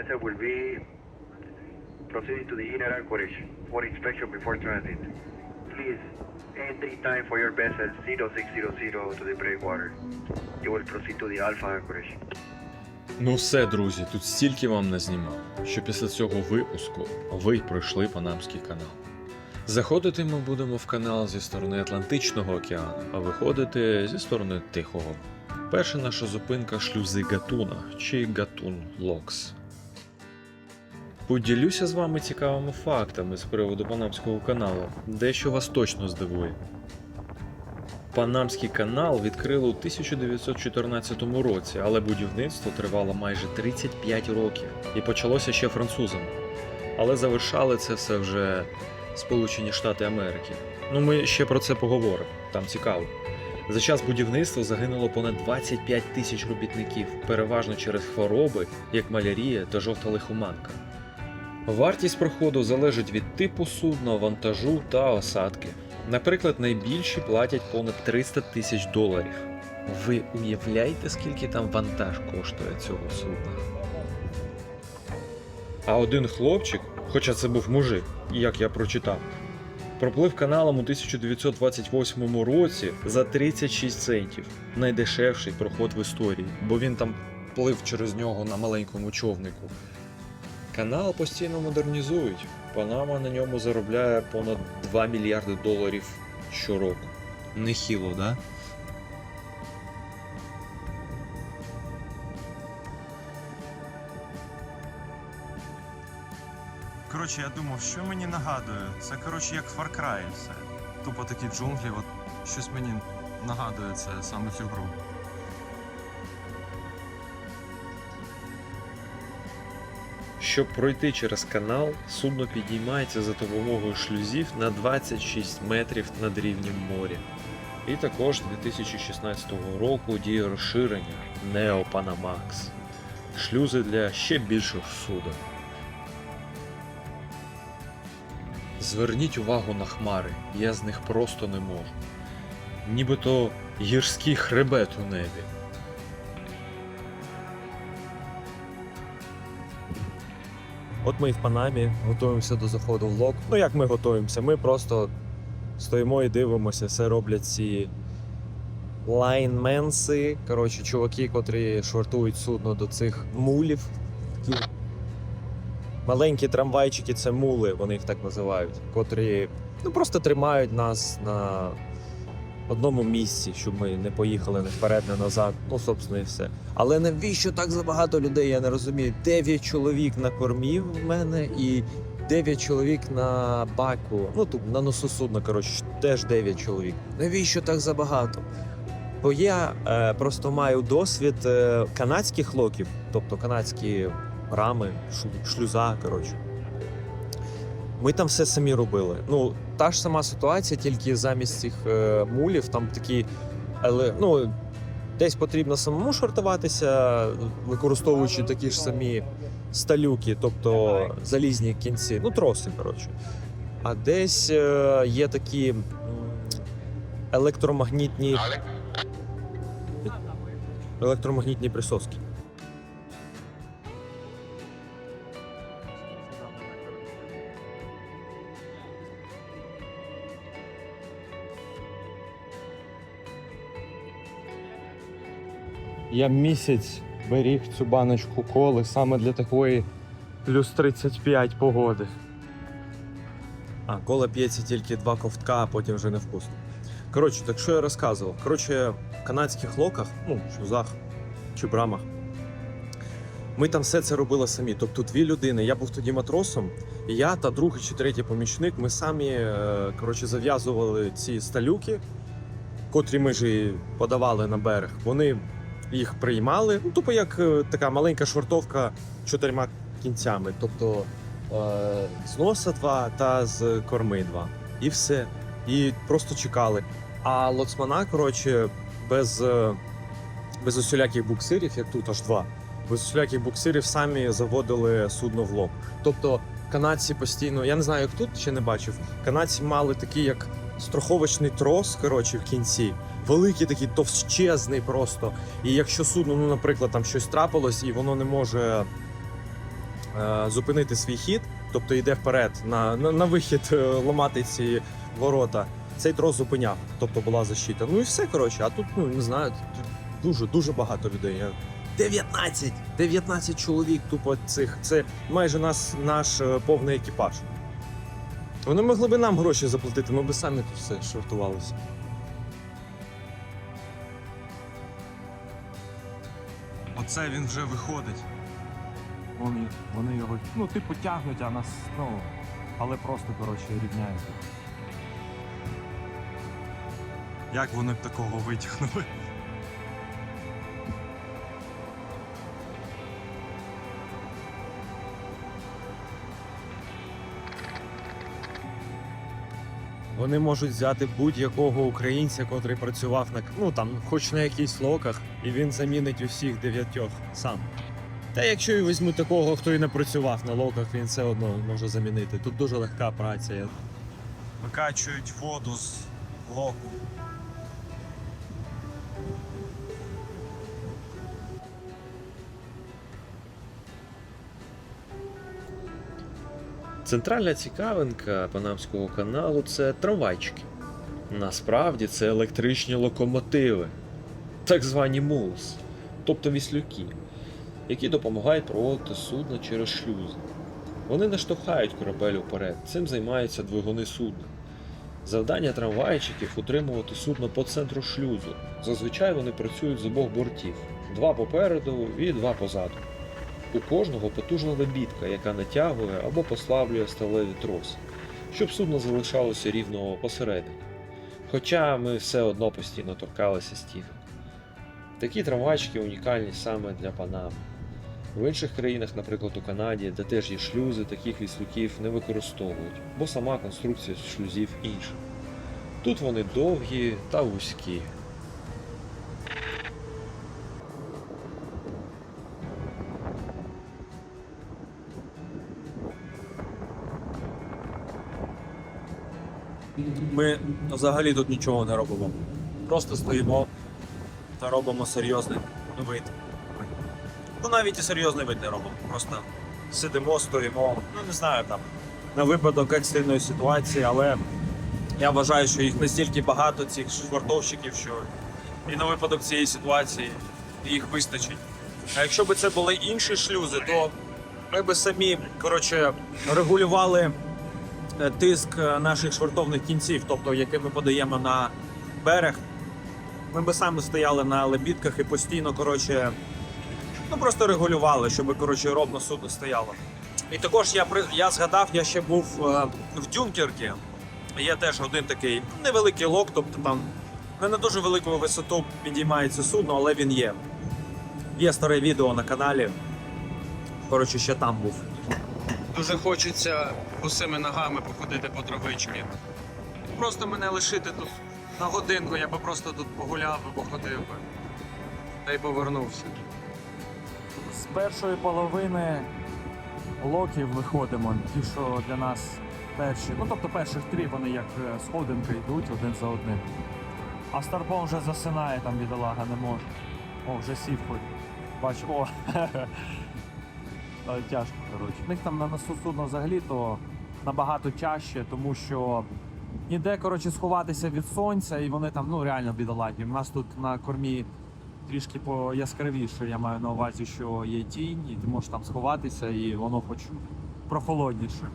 vessel will be proceeding to the inner anchorage for inspection before transit. Please, entry time for your vessel 0600 to the breakwater. You will proceed to the Alpha anchorage. Ну все, друзі, тут стільки вам назнімав, що після цього випуску ви пройшли Панамський канал. Заходити ми будемо в канал зі сторони Атлантичного океану, а виходити зі сторони Тихого. Перша наша зупинка шлюзи Гатуна чи Гатун Локс. Поділюся з вами цікавими фактами з приводу Панамського каналу, дещо вас точно здивує. Панамський канал відкрили у 1914 році, але будівництво тривало майже 35 років і почалося ще французами. Але завершали це все вже Сполучені Штати Америки. Ну ми ще про це поговоримо, там цікаво. За час будівництва загинуло понад 25 тисяч робітників, переважно через хвороби, як малярія та жовта лихоманка. Вартість проходу залежить від типу судна, вантажу та осадки. Наприклад, найбільші платять понад 300 тисяч доларів. Ви уявляєте, скільки там вантаж коштує цього судна? А один хлопчик, хоча це був мужик, як я прочитав, проплив каналом у 1928 році за 36 центів. Найдешевший проход в історії, бо він там плив через нього на маленькому човнику. Канал постійно модернізують. Панама на ньому заробляє понад 2 мільярди доларів щороку. Нехіло, да? Коротше, я думав, що мені нагадує. Це коротше як Far Cry все. Тупо такі джунглі, от щось мені нагадує це саме цю гру. Щоб пройти через канал, судно підіймається за допомогою шлюзів на 26 метрів над рівнем моря. І також 2016 року діє розширення Neo Panamax. Шлюзи для ще більших суден. Зверніть увагу на хмари, я з них просто не можу. Нібито гірський хребет у небі. От ми і в Панамі готуємося до заходу в лок. Ну як ми готуємося? Ми просто стоїмо і дивимося, все роблять ці лайнменси. Коротше, чуваки, котрі швартують судно до цих мулів. Такі маленькі трамвайчики це мули, вони їх так називають, котрі ну, просто тримають нас на одному місці, щоб ми не поїхали не вперед, не назад. Ну, собственно, і все. Але навіщо так забагато людей? Я не розумію. Дев'ять чоловік на кормі в мене і дев'ять чоловік на баку. Ну тут на носу судна, коротше, теж дев'ять чоловік. Навіщо так забагато? Бо я е, просто маю досвід е, канадських локів, тобто канадські рами, шлю- шлюза. Коротше. Ми там все самі робили. Ну, та ж сама ситуація, тільки замість цих е, мулів там такі. Але, ну, Десь потрібно самому шортуватися, використовуючи такі ж самі сталюки, тобто залізні кінці, ну троси, коротше. А десь е, є такі електромагнітні. Електромагнітні присоски. Я місяць беріг цю баночку коли саме для такої плюс 35 погоди. А, кола п'ється тільки два ковтка, а потім вже невкусно. Коротше, так що я розказував? Коротше, в канадських локах, ну, шлюзах чи брамах. Ми там все це робили самі. Тобто дві людини. Я був тоді матросом, і я та другий чи третій помічник. Ми самі е, коротше, зав'язували ці сталюки, котрі ми ж і подавали на берег. Вони їх приймали, ну, тупо як е, така маленька швартовка чотирма кінцями. Тобто е, з носа два та з корми два. І все. І просто чекали. А лоцмана, коротше, без, е, без усіляких буксирів, як тут аж два, без усіляких буксирів самі заводили судно в лоб. Тобто канадці постійно, я не знаю, як тут ще не бачив. Канадці мали такий як страховочний трос, коротше, в кінці. Великий такий товщезний просто. І якщо судно, ну, наприклад, там щось трапилось, і воно не може е, зупинити свій хід, тобто йде вперед на, на, на вихід е, ламати ці ворота. Цей трос зупиняв, тобто була защита. Ну і все коротше. А тут, ну не знаю, дуже дуже багато людей. 19! 19 чоловік тупо цих. Це майже нас, наш е, повний екіпаж. Вони могли би нам гроші заплатити, ми б самі тут все швартувалися. Оце він вже виходить. Вони, вони його, ну, типу, тягнуть, а нас, ну, але просто, коротше, рівняють. Як вони б такого витягнули? Вони можуть взяти будь-якого українця, котрий працював на ну там, хоч на якійсь локах, і він замінить усіх дев'ятьох сам. Та якщо і візьму такого, хто і не працював на локах, він все одно може замінити. Тут дуже легка праця. Викачують воду з локу. Центральна цікавинка Панамського каналу це трамвайчики. Насправді це електричні локомотиви, так звані мулс, тобто віслюки, які допомагають проводити судно через шлюзи. Вони не штовхають корабель уперед, цим займаються двигуни судна. Завдання трамвайчиків утримувати судно по центру шлюзу. Зазвичай вони працюють з обох бортів: два попереду і два позаду. У кожного потужна лебідка, яка натягує або послаблює сталеві троси, щоб судно залишалося рівно посередині. Хоча ми все одно постійно торкалися стінок. Такі трамвайчики унікальні саме для Панами. В інших країнах, наприклад у Канаді, де теж є шлюзи, таких віслюків не використовують, бо сама конструкція шлюзів інша. Тут вони довгі та вузькі. Ми взагалі тут нічого не робимо. Просто стоїмо та робимо серйозний вид. Ну навіть і серйозний вид не робимо. Просто сидимо, стоїмо. Ну не знаю там. На випадок екстреної ситуації, але я вважаю, що їх настільки багато, цих швартовщиків, що і на випадок цієї ситуації їх вистачить. А якщо б це були інші шлюзи, то ми б самі коротше, регулювали тиск е, наших швартовних кінців, тобто які ми подаємо на берег. Ми би самі стояли на лебідках і постійно, коротше, ну просто регулювали, щоб коротше, ровно судно стояло. І також я я згадав, я ще був е, в Дюнкеркі. Є теж один такий невеликий лок, тобто там не на дуже велику висоту підіймається судно, але він є. Є старе відео на каналі. Коротше, ще там був. Дуже хочеться босими ногами походити по травичці. Просто мене лишити тут на годинку, я би просто тут погуляв і походив би. Та й повернувся. З першої половини локів виходимо, ті, що для нас перші. Ну тобто перших три вони як е, сходинки йдуть один за одним. А Старпом вже засинає, там бідолага не може. О, вже сів хоч. Бач, о. Але тяжко, коротше. У них там на носу судно взагалі то набагато тяжче, тому що ніде, коротше, сховатися від сонця, і вони там, ну реально бідоладні. У нас тут на кормі трішки пояскравіше, я маю на увазі, що є тінь, і ти можеш там сховатися, і воно хоч прохолодніше.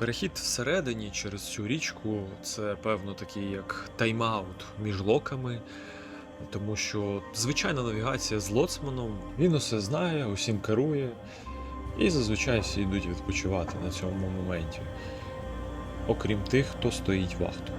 Перехід всередині через цю річку це певно такий як тайм-аут між локами, тому що звичайна навігація з лоцманом, він усе знає, усім керує, і зазвичай всі йдуть відпочивати на цьому моменті, окрім тих, хто стоїть вахту.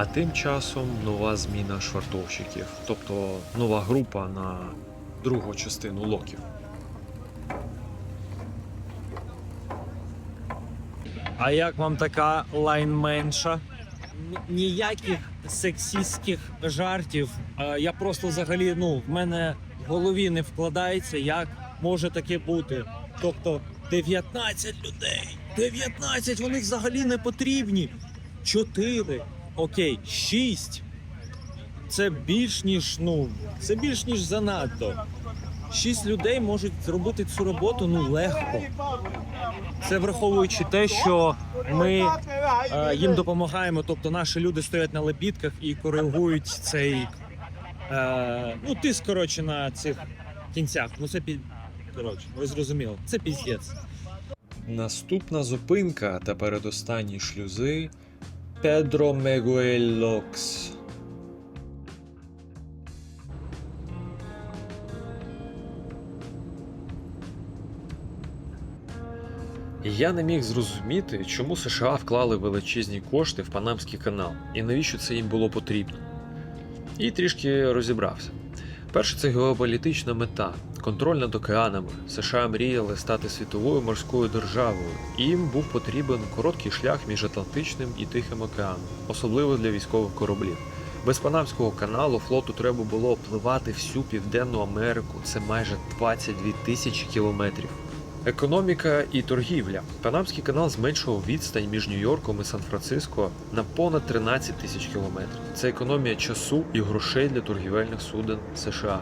А тим часом нова зміна швартовщиків, тобто нова група на другу частину локів. А як вам така лайнменша? Ніяких сексістських жартів. Я просто взагалі, ну, в мене в голові не вкладається, як може таке бути. Тобто 19 людей. 19, вони взагалі не потрібні. 4. Окей, 6. Це більш ніж, ну, це більш ніж занадто. 6 людей можуть зробити цю роботу ну легко. Це враховуючи те, що ми е, їм допомагаємо. Тобто наші люди стоять на лебідках і коригують цей е, ну, тиск коротше на цих кінцях. Ну це під коротше, ви зрозуміли. Це піздець. Наступна зупинка та передостанні шлюзи Мегуель Локс. Я не міг зрозуміти, чому США вклали величезні кошти в Панамський канал і навіщо це їм було потрібно. І трішки розібрався. Перше, це геополітична мета, контроль над океанами. США мріяли стати світовою морською державою, і їм був потрібен короткий шлях між Атлантичним і Тихим океаном, особливо для військових кораблів. Без Панамського каналу флоту треба було опливати всю Південну Америку. Це майже 22 тисячі кілометрів. Економіка і торгівля. Панамський канал зменшував відстань між Нью-Йорком і Сан-Франциско на понад 13 тисяч кілометрів. Це економія часу і грошей для торгівельних суден США.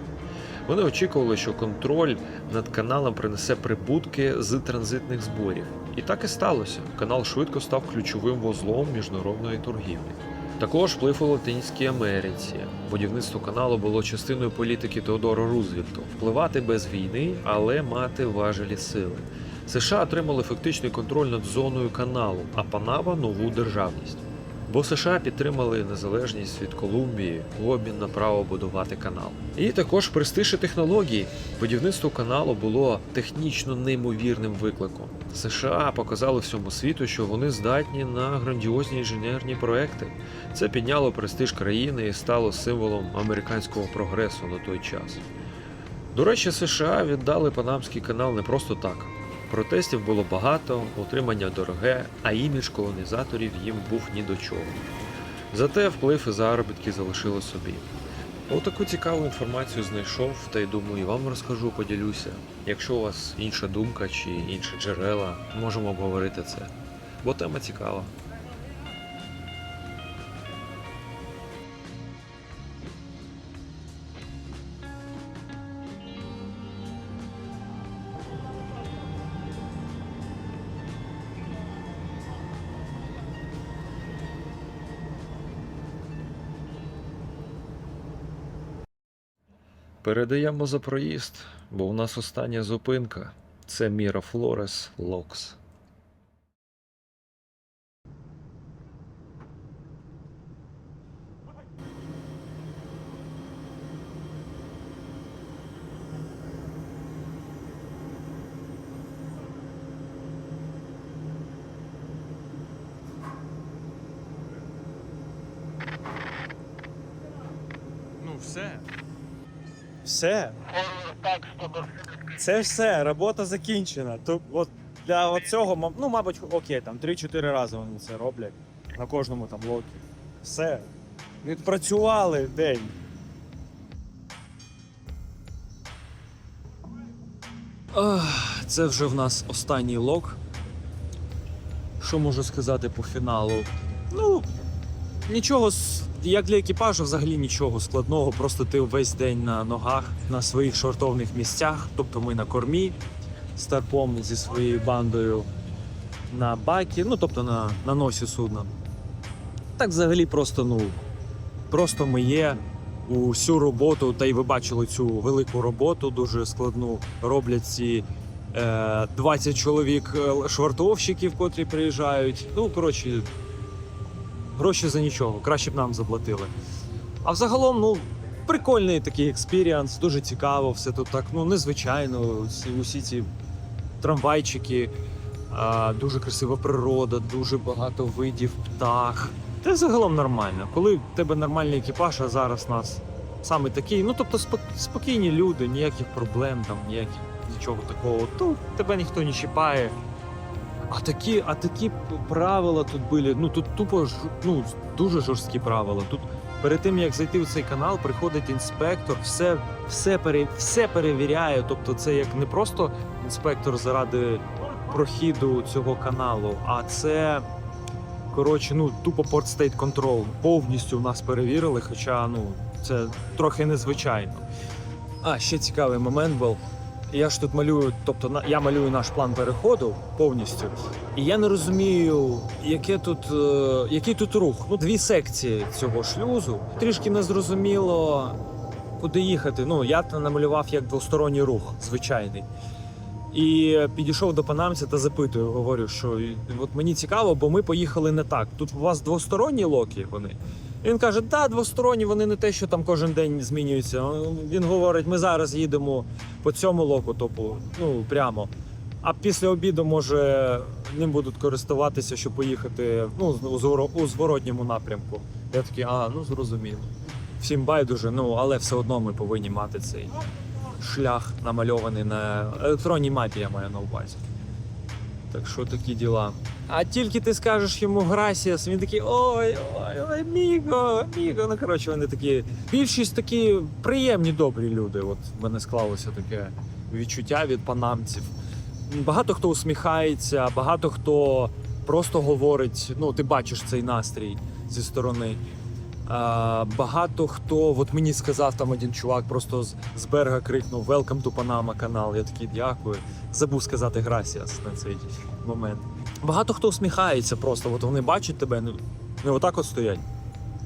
Вони очікували, що контроль над каналом принесе прибутки з транзитних зборів. І так і сталося. Канал швидко став ключовим вузлом міжнародної торгівлі. Також вплив у Латинській Америці. Будівництво каналу було частиною політики Теодора Рузвельта впливати без війни, але мати важелі сили. США отримали фактичний контроль над зоною каналу, а Панава нову державність. Бо США підтримали незалежність від Колумбії в обмін на право будувати канал. І також престиж і технології. Будівництво каналу було технічно неймовірним викликом. США показали всьому світу, що вони здатні на грандіозні інженерні проекти. Це підняло престиж країни і стало символом американського прогресу на той час. До речі, США віддали Панамський канал не просто так. Протестів було багато, утримання дороге, а імідж колонізаторів їм був ні до чого. Зате вплив і заробітки залишили собі. Отаку цікаву інформацію знайшов, та й думаю, і вам розкажу, поділюся. Якщо у вас інша думка чи інші джерела, можемо обговорити це. Бо тема цікава. Передаємо за проїзд, бо у нас остання зупинка. Це Міра Флорес Локс. Ну все. Все. Це все, робота закінчена. То от для цього, ну, мабуть, окей, там 3-4 рази вони це роблять на кожному там локі. Все. Відпрацювали день. Ах, Це вже в нас останній лок. Що можу сказати по фіналу? Ну, нічого, як для екіпажу, взагалі нічого складного. Просто ти весь день на ногах, на своїх шортовних місцях. Тобто ми на кормі з тарпом зі своєю бандою на бакі, ну тобто на, на носі судна. Так взагалі просто, ну, просто ми є усю роботу, та й ви бачили цю велику роботу, дуже складну. Роблять ці е, 20 чоловік е, швартовщиків, котрі приїжджають. Ну, коротше, гроші за нічого, краще б нам заплатили. А взагалом, ну, прикольний такий експіріанс, дуже цікаво, все тут так, ну, незвичайно. Усі, усі ці трамвайчики, а, дуже красива природа, дуже багато видів птах, Та загалом нормально. Коли в тебе нормальний екіпаж, а зараз нас саме такий, ну тобто спокійні люди, ніяких проблем, там, ніяких нічого такого, то тебе ніхто не чіпає. А такі, а такі правила тут були, ну тут тупо ж, ну, дуже жорсткі правила. Тут перед тим як зайти в цей канал, приходить інспектор, все, все, пере, все перевіряє. Тобто, це як не просто інспектор заради прохіду цього каналу, а це коротше, ну тупо Port State Control. Повністю в нас перевірили, хоча ну це трохи незвичайно. А ще цікавий момент був. Я ж тут малюю, тобто я малюю наш план переходу повністю, і я не розумію, яке тут, е, який тут рух. Ну, дві секції цього шлюзу. Трішки незрозуміло, куди їхати. Ну, я намалював як двосторонній рух, звичайний. І підійшов до панамця та запитую, говорю, що от мені цікаво, бо ми поїхали не так. Тут у вас двосторонні локи вони. Він каже, да, двосторонні, вони не те, що там кожен день змінюються. Він говорить, ми зараз їдемо по цьому локу, тобто, ну прямо. А після обіду, може, ним будуть користуватися, щоб поїхати ну, у зворотньому напрямку. Я такий, а, ну зрозуміло. Всім байдуже, ну але все одно ми повинні мати цей шлях намальований на електронній мапі, я маю на увазі. Так що такі діла. А тільки ти скажеш йому Грасіас, він такий ой, ой, ой, міго, міго. Ну коротше, вони такі. Більшість такі приємні, добрі люди. От в мене склалося таке відчуття від панамців. Багато хто усміхається, багато хто просто говорить. Ну, ти бачиш цей настрій зі сторони. Багато хто, от мені сказав там один чувак, просто з, з берега крикнув Welcome to Panama канал. Я такий дякую. Забув сказати Грасіас на цей момент. Багато хто усміхається просто, от вони бачать тебе, не, не отак от стоять,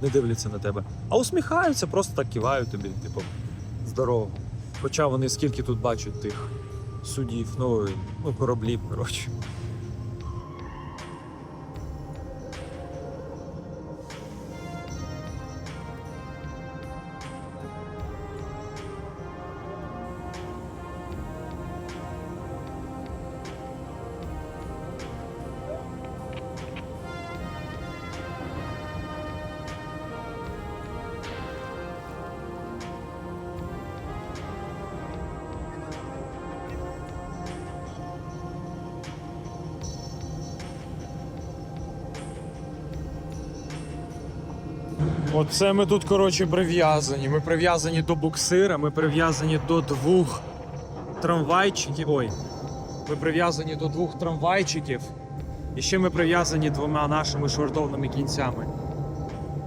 не дивляться на тебе, а усміхаються, просто так кивають тобі, типу, здорово. Хоча вони скільки тут бачать тих судів, ну, ну кораблів, коротше. Оце ми тут, коротше, прив'язані. Ми прив'язані до буксира, ми прив'язані до двох трамвайчиків. Ой. Ми прив'язані до двох трамвайчиків. І ще ми прив'язані двома нашими швартовними кінцями.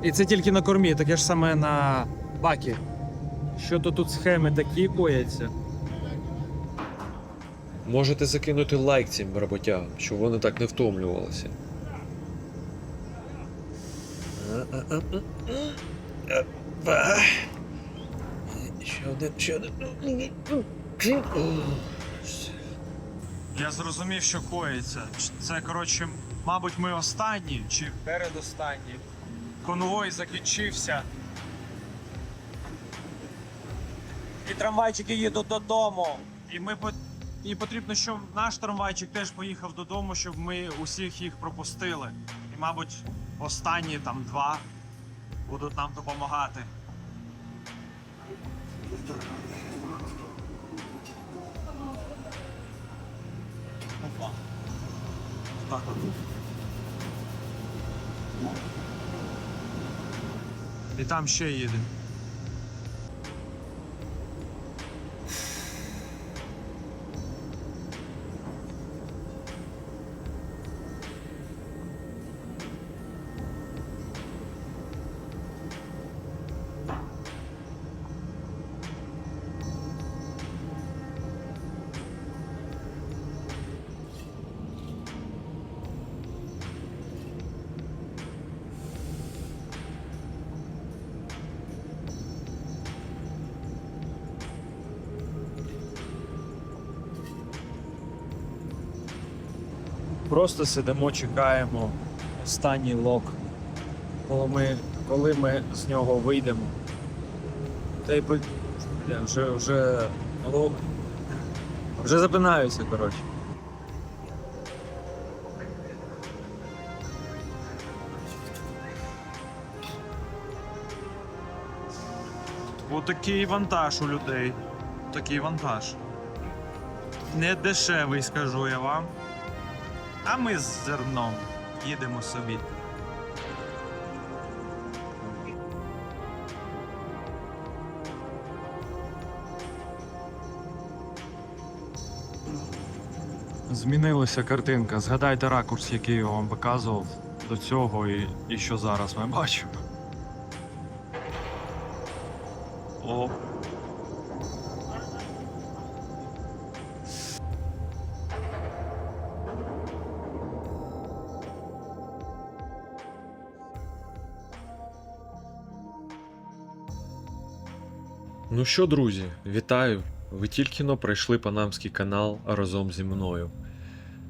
І це тільки на кормі, таке ж саме на бакі. Що то тут схеми такі кояться. Можете закинути лайк цим роботягам, щоб вони так не втомлювалися. Ще один, ще один. Я зрозумів, що коїться. Це, коротше, мабуть, ми останні чи передостанні. Конвой закінчився. І трамвайчики їдуть додому. І ми по- і потрібно, щоб наш трамвайчик теж поїхав додому, щоб ми усіх їх пропустили. І, мабуть, останні там два будуть нам допомагати. Так от. І там ще їде. просто сидимо, чекаємо останній лок, коли ми коли ми з нього вийдемо. Та й вже вже лок. Вже запинаюся, коротше. Отакий вантаж у людей. Такий вантаж. Не дешевий, скажу я вам. А ми з зерном їдемо собі. Змінилася картинка. Згадайте ракурс, який я вам показував до цього і, і що зараз ми бачимо. Ну що, друзі, вітаю! Ви тільки но пройшли Панамський канал разом зі мною.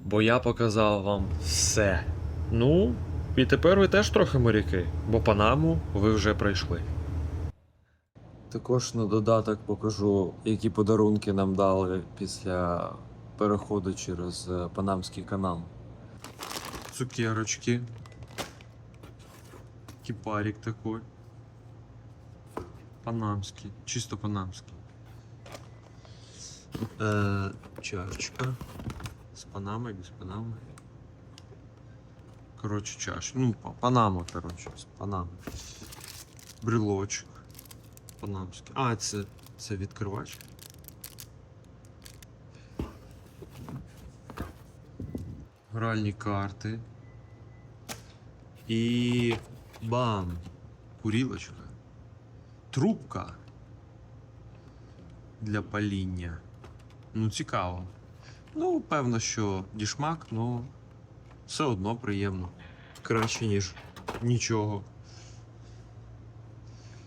Бо я показав вам все. Ну, і тепер ви теж трохи моряки, бо Панаму ви вже пройшли. Також на додаток покажу, які подарунки нам дали після переходу через е, Панамський канал. Цукерочки. Кипарик такой. Панамский. Чисто панамский. Е, чашечка. З Панами, без Панами. Короче, чаш. Ну, Панама, короче. З Панами. Брелочок. Панамський. А, це, це відкривач. Гральні карти. І бам! Курілочка. Трубка. Для паління. Ну, цікаво. Ну, певно, що дішмак, ну все одно приємно. Краще, ніж нічого.